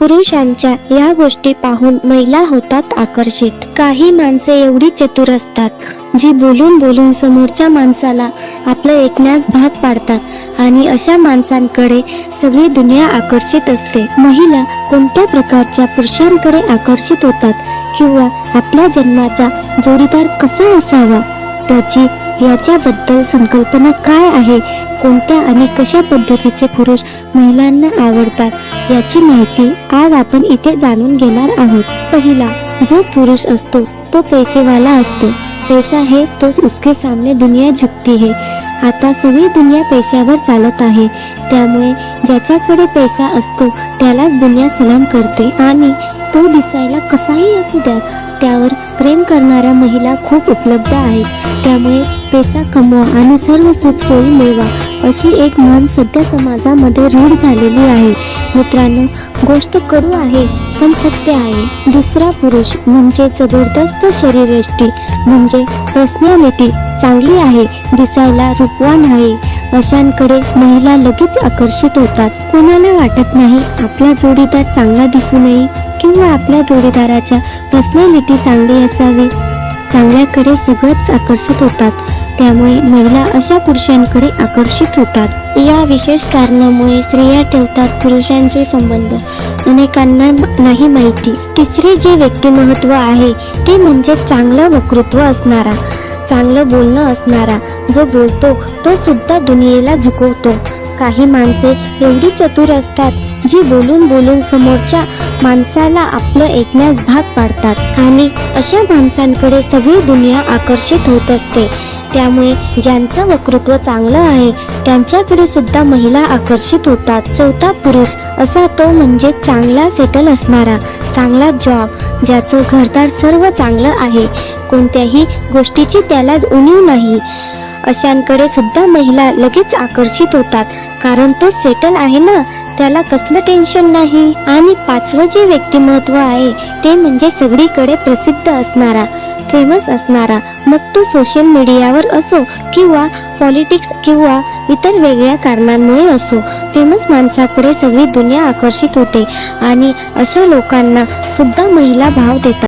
पुरुषांच्या या गोष्टी पाहून महिला होतात आकर्षित. काही माणसे एवढी चतुर असतात जी बोलून बोलून समोरच्या माणसाला आपलं ऐकण्यास भाग पाडतात आणि अशा माणसांकडे सगळी दुनिया आकर्षित असते. महिला कोणत्या प्रकारच्या पुरुषांकडे आकर्षित होतात किंवा आपल्या जन्माचा जोडीदार कसा असावा त्याची याच्याबद्दल संकल्पना काय आहे? कोणत्या आणि कशा पद्धतीचे पुरुष महिलांना आवडतात? याची माहिती आज आपण इथे जाणून घेणार आहोत. पहिला जो पुरुष असतो तो पैसेवाला असतो. पैसा है तो उसके सामने दुनिया झुकती है. आता सगळी दुनिया पैशावर चालत आहे. त्यामुळे ज्याच्याकडे पैसा असतो त्यालाच दुनिया सलाम करते. आणि तो दिसायला कसाही असू द्या त्यावर प्रेम करणाऱ्या महिला खूप उपलब्ध आहेत. त्यामुळे पैसा कमवा आणि सर्व सुख सोयी मिळवा अशी एक म्हण सध्या समाजामध्ये रूढ झालेली आहे. मित्रांनो गोष्ट कडू आहे पण सत्य आहे. दुसरा पुरुष म्हणजे जबरदस्त शरीरयष्टी म्हणजे पर्सनॅलिटी चांगली आहे दिसायला रूपवान आहे. अशांकडे महिला लगेच आकर्षित होतात. कोणाला वाटत नाही आपला जोडीदार चांगला दिसू नये किंवा आपल्या जोडीदाराच्या पर्सनॅलिटी चांगली असावी. चांगल्याकडे सगळंच आकर्षित होतात. त्यामुळे महिला अशा पुरुषांकडे आकर्षित होतात. या विशेष कारणामुळे स्त्रिया ठेवतात पुरुषांचे संबंध. अनेकांना नाही माहिती. तिसरे जे व्यक्तिमत्व आहे ते म्हणजे चांगलं वक्तृत्व असणारा चांगलं बोलणं असणारा. जो बोलतो तो सुद्धा दुनियेला झुकवतो. काही माणसे एवढी चतुर असतात जी बोलून बोलून समोरच्या माणसाला आपलं ऐकण्यास भाग पाडतात. आणि अशा माणसांकडे सगळी दुनिया आकर्षित होत असते. त्यामुळे ज्यांचं वक्तृत्व चांगलं आहे त्यांच्याकडे सुद्धा महिला आकर्षित होतात. चौथा पुरुष असा तो म्हणजे चांगला सेटल असणारा चांगला जॉब ज्याचं घरदार सर्व चांगलं आहे. कोणत्याही गोष्टीची त्याला उणीव नाही. अशांकडे सुद्धा महिला लगेच आकर्षित होतात. कारण तो सेटल आहे ना? त्याला कसलं टेन्शन नाही. आणि पाचवं जे व्यक्तिमत्व आहे ते म्हणजे सगळीकडे प्रसिद्ध असणारा फेमस असणारा. मग तो सोशल मीडियावर असो किंवा पॉलिटिक्स किंवा इतर वेगळ्या कारणांमुळे असो फेमस माणसाकडे सगळी दुनिया आकर्षित होते. आणि अशा लोकांना सुद्धा महिला भाव देतात.